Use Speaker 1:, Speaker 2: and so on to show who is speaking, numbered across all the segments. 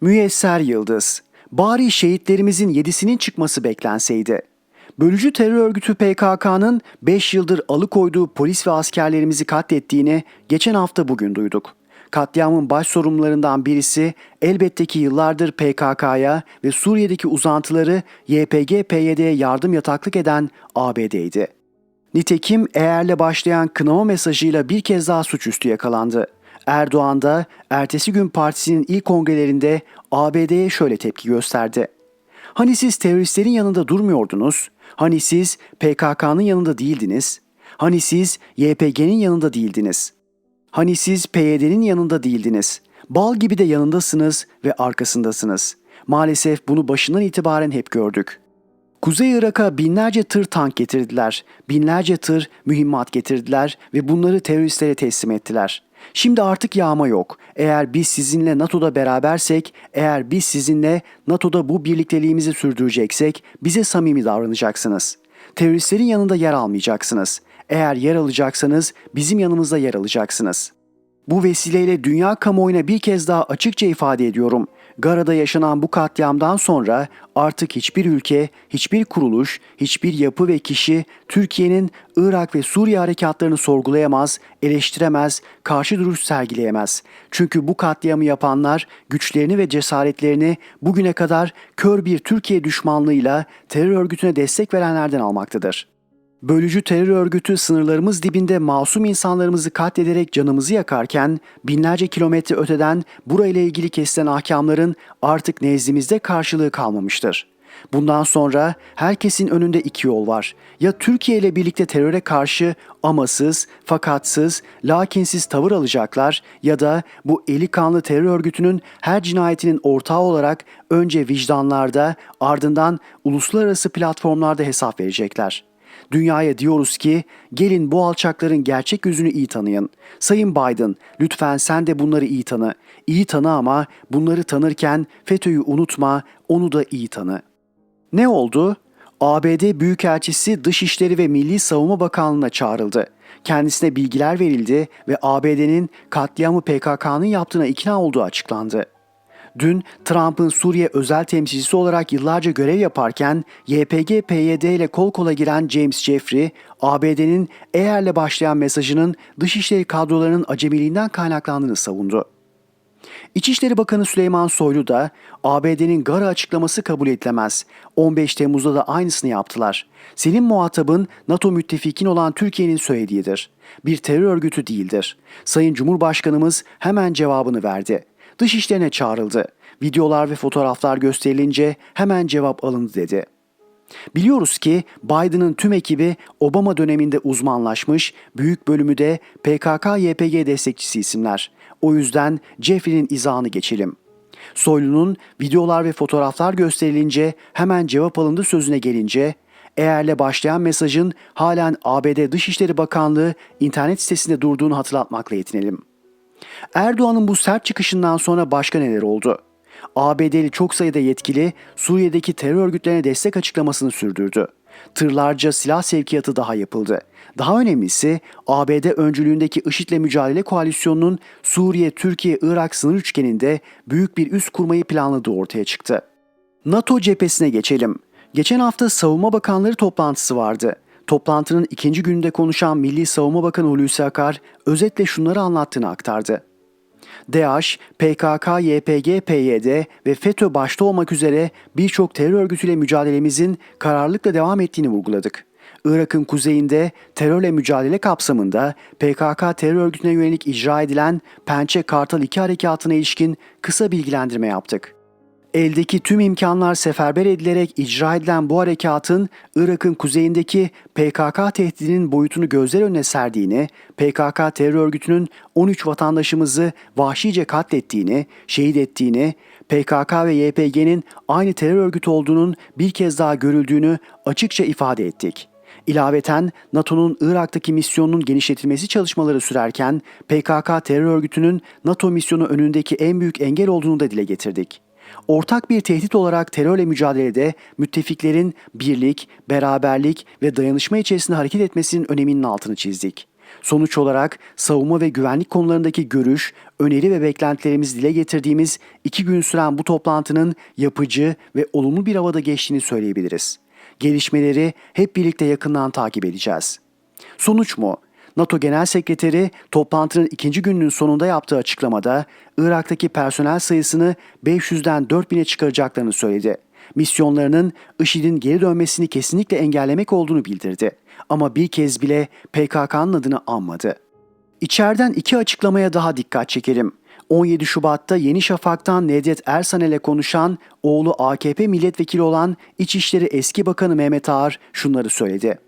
Speaker 1: Müyesser Yıldız. Bari şehitlerimizin yedisinin çıkması beklenseydi. Bölücü terör örgütü PKK'nın 5 yıldır alıkoyduğu polis ve askerlerimizi katlettiğini geçen hafta bugün duyduk. Katliamın baş sorumlularından birisi elbette ki yıllardır PKK'ya ve Suriye'deki uzantıları YPG-PYD'ye yardım yataklık eden ABD'ydi. Nitekim eğerle başlayan kınama mesajıyla bir kez daha suçüstü yakalandı. Erdoğan da ertesi gün partisinin ilk kongrelerinde ABD'ye şöyle tepki gösterdi. Hani siz teröristlerin yanında durmuyordunuz? Hani siz PKK'nın yanında değildiniz? Hani siz YPG'nin yanında değildiniz? Hani siz PYD'nin yanında değildiniz? Bal gibi de yanındasınız ve arkasındasınız. Maalesef bunu başından itibaren hep gördük. Kuzey Irak'a binlerce tır tank getirdiler, binlerce tır mühimmat getirdiler ve bunları teröristlere teslim ettiler. Şimdi artık yağma yok. Eğer biz sizinle NATO'da berabersek, eğer biz sizinle NATO'da bu birlikteliğimizi sürdüreceksek bize samimi davranacaksınız. Teröristlerin yanında yer almayacaksınız. Eğer yer alacaksanız bizim yanımızda yer alacaksınız. Bu vesileyle dünya kamuoyuna bir kez daha açıkça ifade ediyorum. Gara'da yaşanan bu katliamdan sonra artık hiçbir ülke, hiçbir kuruluş, hiçbir yapı ve kişi Türkiye'nin Irak ve Suriye harekatlarını sorgulayamaz, eleştiremez, karşı duruş sergileyemez. Çünkü bu katliamı yapanlar güçlerini ve cesaretlerini bugüne kadar kör bir Türkiye düşmanlığıyla terör örgütüne destek verenlerden almaktadır. Bölücü terör örgütü sınırlarımız dibinde masum insanlarımızı katlederek canımızı yakarken binlerce kilometre öteden burayla ilgili kesilen ahkamların artık nezdimizde karşılığı kalmamıştır. Bundan sonra herkesin önünde iki yol var. Ya Türkiye ile birlikte teröre karşı amasız, fakatsız, lakinsiz tavır alacaklar ya da bu eli kanlı terör örgütünün her cinayetinin ortağı olarak önce vicdanlarda ardından uluslararası platformlarda hesap verecekler. Dünyaya diyoruz ki gelin bu alçakların gerçek yüzünü iyi tanıyın. Sayın Biden lütfen sen de bunları iyi tanı. İyi tanı ama bunları tanırken FETÖ'yü unutma, onu da iyi tanı. Ne oldu? ABD Büyükelçisi Dışişleri ve Milli Savunma Bakanlığı'na çağrıldı. Kendisine bilgiler verildi ve ABD'nin katliamı PKK'nın yaptığına ikna olduğu açıklandı. Dün Trump'ın Suriye özel temsilcisi olarak yıllarca görev yaparken YPG-PYD ile kol kola giren James Jeffrey, ABD'nin eğerle başlayan mesajının dışişleri kadrolarının acemiliğinden kaynaklandığını savundu. İçişleri Bakanı Süleyman Soylu da ABD'nin Gara açıklaması kabul edilemez. 15 Temmuz'da da aynısını yaptılar. Senin muhatabın NATO müttefikin olan Türkiye'nin söylediğidir. Bir terör örgütü değildir. Sayın Cumhurbaşkanımız hemen cevabını verdi. Dışişlerine çağrıldı. Videolar ve fotoğraflar gösterilince hemen cevap alındı dedi. Biliyoruz ki Biden'ın tüm ekibi Obama döneminde uzmanlaşmış, büyük bölümü de PKK-YPG destekçisi isimler. O yüzden Jeffrey'nin izahını geçelim. Soylu'nun videolar ve fotoğraflar gösterilince hemen cevap alındı sözüne gelince eğerle başlayan mesajın halen ABD Dışişleri Bakanlığı internet sitesinde durduğunu hatırlatmakla yetinelim. Erdoğan'ın bu sert çıkışından sonra başka neler oldu? ABD'li çok sayıda yetkili Suriye'deki terör örgütlerine destek açıklamasını sürdürdü. Tırlarca silah sevkiyatı daha yapıldı. Daha önemlisi ABD öncülüğündeki IŞİD'le mücadele koalisyonunun Suriye, Türkiye, Irak sınır üçgeninde büyük bir üs kurmayı planladığı ortaya çıktı. NATO cephesine geçelim. Geçen hafta Savunma Bakanları toplantısı vardı. Toplantının ikinci gününde konuşan Milli Savunma Bakanı Hulusi Akar özetle şunları anlattığını aktardı. DAEŞ, PKK, YPG, PYD ve FETÖ başta olmak üzere birçok terör örgütüyle mücadelemizin kararlılıkla devam ettiğini vurguladık. Irak'ın kuzeyinde terörle mücadele kapsamında PKK terör örgütüne yönelik icra edilen Pençe Kartal 2 harekatına ilişkin kısa bilgilendirme yaptık. Eldeki tüm imkanlar seferber edilerek icra edilen bu harekatın Irak'ın kuzeyindeki PKK tehdidinin boyutunu gözler önüne serdiğini, PKK terör örgütünün 13 vatandaşımızı vahşice katlettiğini, şehit ettiğini, PKK ve YPG'nin aynı terör örgütü olduğunun bir kez daha görüldüğünü açıkça ifade ettik. İlaveten NATO'nun Irak'taki misyonunun genişletilmesi çalışmaları sürerken PKK terör örgütünün NATO misyonu önündeki en büyük engel olduğunu da dile getirdik. Ortak bir tehdit olarak terörle mücadelede müttefiklerin birlik, beraberlik ve dayanışma içerisinde hareket etmesinin öneminin altını çizdik. Sonuç olarak savunma ve güvenlik konularındaki görüş, öneri ve beklentilerimizi dile getirdiğimiz iki gün süren bu toplantının yapıcı ve olumlu bir havada geçtiğini söyleyebiliriz. Gelişmeleri hep birlikte yakından takip edeceğiz. Sonuç mu? NATO Genel Sekreteri toplantının ikinci gününün sonunda yaptığı açıklamada Irak'taki personel sayısını 500'den 4000'e çıkaracaklarını söyledi. Misyonlarının IŞİD'in geri dönmesini kesinlikle engellemek olduğunu bildirdi. Ama bir kez bile PKK'nın adını anmadı. İçeriden iki açıklamaya daha dikkat çekelim. 17 Şubat'ta Yeni Şafak'tan Nedret Ersanel'e konuşan oğlu AKP milletvekili olan İçişleri Eski Bakanı Mehmet Ağar şunları söyledi.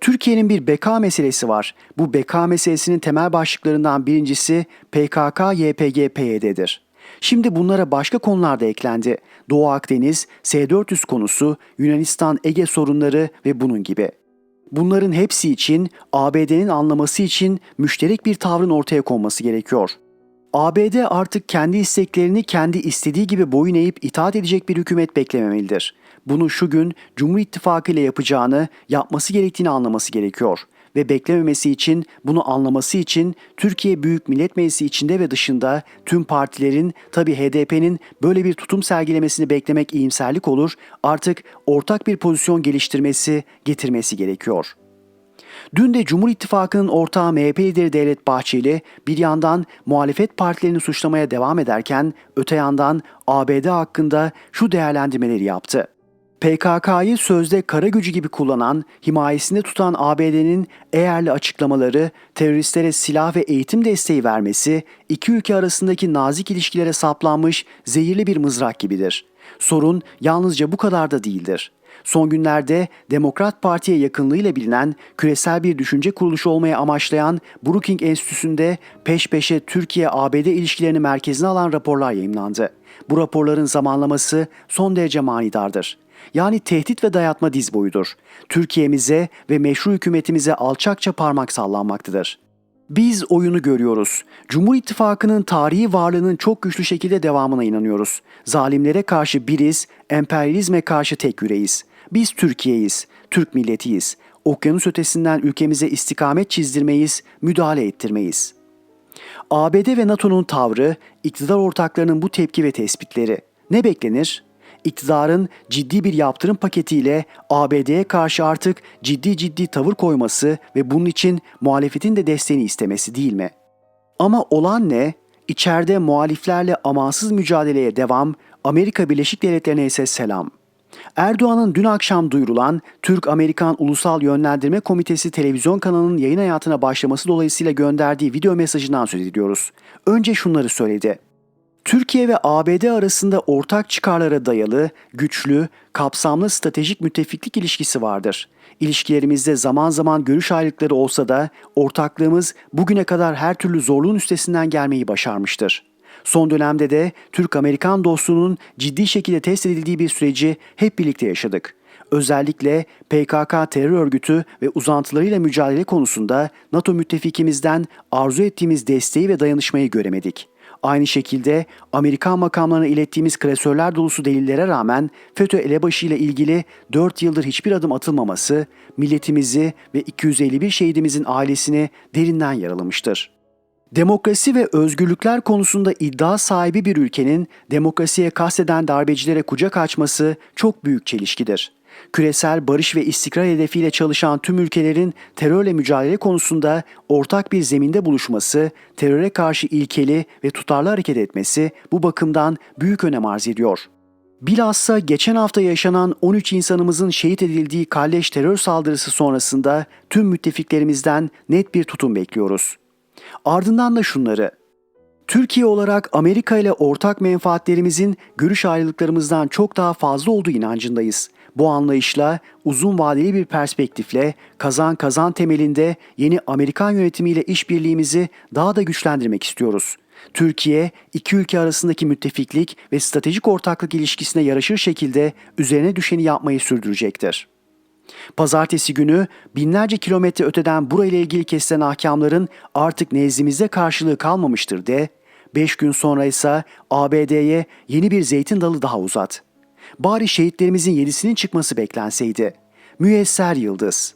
Speaker 1: Türkiye'nin bir beka meselesi var. Bu beka meselesinin temel başlıklarından birincisi PKK, YPG, PYD'dir. Şimdi bunlara başka konular da eklendi. Doğu Akdeniz, S-400 konusu, Yunanistan, Ege sorunları ve bunun gibi. Bunların hepsi için ABD'nin anlaması için müşterek bir tavrın ortaya konması gerekiyor. ABD artık kendi isteklerini kendi istediği gibi boyun eğip itaat edecek bir hükümet beklememelidir. Bunu şu gün Cumhur İttifakı ile yapacağını, yapması gerektiğini anlaması gerekiyor. Ve beklememesi için, bunu anlaması için Türkiye Büyük Millet Meclisi içinde ve dışında tüm partilerin, tabi HDP'nin böyle bir tutum sergilemesini beklemek iyimserlik olur, artık ortak bir pozisyon geliştirmesi, getirmesi gerekiyor.'' Dün de Cumhur İttifakı'nın ortağı MHP lideri Devlet Bahçeli bir yandan muhalefet partilerini suçlamaya devam ederken öte yandan ABD hakkında şu değerlendirmeleri yaptı. PKK'yı sözde kara gücü gibi kullanan, himayesinde tutan ABD'nin eğerli açıklamaları, teröristlere silah ve eğitim desteği vermesi, iki ülke arasındaki nazik ilişkilere saplanmış zehirli bir mızrak gibidir. Sorun yalnızca bu kadar da değildir. Son günlerde Demokrat Parti'ye yakınlığıyla bilinen küresel bir düşünce kuruluşu olmaya amaçlayan Brookings Enstitüsü'nde peş peşe Türkiye-ABD ilişkilerini merkezine alan raporlar yayımlandı. Bu raporların zamanlaması son derece manidardır. Yani tehdit ve dayatma diz boyudur. Türkiye'mize ve meşru hükümetimize alçakça parmak sallanmaktadır. Biz oyunu görüyoruz. Cumhur İttifakı'nın tarihi varlığının çok güçlü şekilde devamına inanıyoruz. Zalimlere karşı biriz, emperyalizme karşı tek yüreğiz. Biz Türkiye'yiz, Türk milletiyiz. Okyanus ötesinden ülkemize istikamet çizdirmeyiz, müdahale ettirmeyiz. ABD ve NATO'nun tavrı, iktidar ortaklarının bu tepki ve tespitleri. Ne beklenir? İktidarın ciddi bir yaptırım paketiyle ABD'ye karşı artık ciddi ciddi tavır koyması ve bunun için muhalefetin de desteğini istemesi değil mi? Ama olan ne? İçeride muhaliflerle amansız mücadeleye devam, Amerika Birleşik Devletleri'ne ise selam. Erdoğan'ın dün akşam duyurulan Türk-Amerikan Ulusal Yönlendirme Komitesi televizyon kanalının yayın hayatına başlaması dolayısıyla gönderdiği video mesajından söz ediyoruz. Önce şunları söyledi. Türkiye ve ABD arasında ortak çıkarlara dayalı, güçlü, kapsamlı stratejik müttefiklik ilişkisi vardır. İlişkilerimizde zaman zaman görüş ayrılıkları olsa da ortaklığımız bugüne kadar her türlü zorluğun üstesinden gelmeyi başarmıştır. Son dönemde de Türk-Amerikan dostluğunun ciddi şekilde test edildiği bir süreci hep birlikte yaşadık. Özellikle PKK terör örgütü ve uzantılarıyla mücadele konusunda NATO müttefikimizden arzu ettiğimiz desteği ve dayanışmayı göremedik. Aynı şekilde Amerikan makamlarına ilettiğimiz klasörler dolusu delillere rağmen FETÖ elebaşı ile ilgili 4 yıldır hiçbir adım atılmaması milletimizi ve 251 şehidimizin ailesini derinden yaralamıştır. Demokrasi ve özgürlükler konusunda iddia sahibi bir ülkenin demokrasiye kasteden darbecilere kucak açması çok büyük çelişkidir küresel barış ve istikrar hedefiyle çalışan tüm ülkelerin terörle mücadele konusunda ortak bir zeminde buluşması, teröre karşı ilkeli ve tutarlı hareket etmesi bu bakımdan büyük önem arz ediyor. Bilhassa geçen hafta yaşanan 13 insanımızın şehit edildiği kalleş terör saldırısı sonrasında tüm müttefiklerimizden net bir tutum bekliyoruz. Ardından da şunları Türkiye olarak Amerika ile ortak menfaatlerimizin görüş ayrılıklarımızdan çok daha fazla olduğu inancındayız. Bu anlayışla uzun vadeli bir perspektifle kazan kazan temelinde yeni Amerikan yönetimiyle işbirliğimizi daha da güçlendirmek istiyoruz. Türkiye, iki ülke arasındaki müttefiklik ve stratejik ortaklık ilişkisine yaraşır şekilde üzerine düşeni yapmayı sürdürecektir. Pazartesi günü binlerce kilometre öteden burayla ilgili kesilen ahkamların artık nezdimizde karşılığı kalmamıştır de, beş gün sonra ise ABD'ye yeni bir zeytin dalı daha uzat. Bari şehitlerimizin yedisinin çıkması beklenseydi. Müyesser Yıldız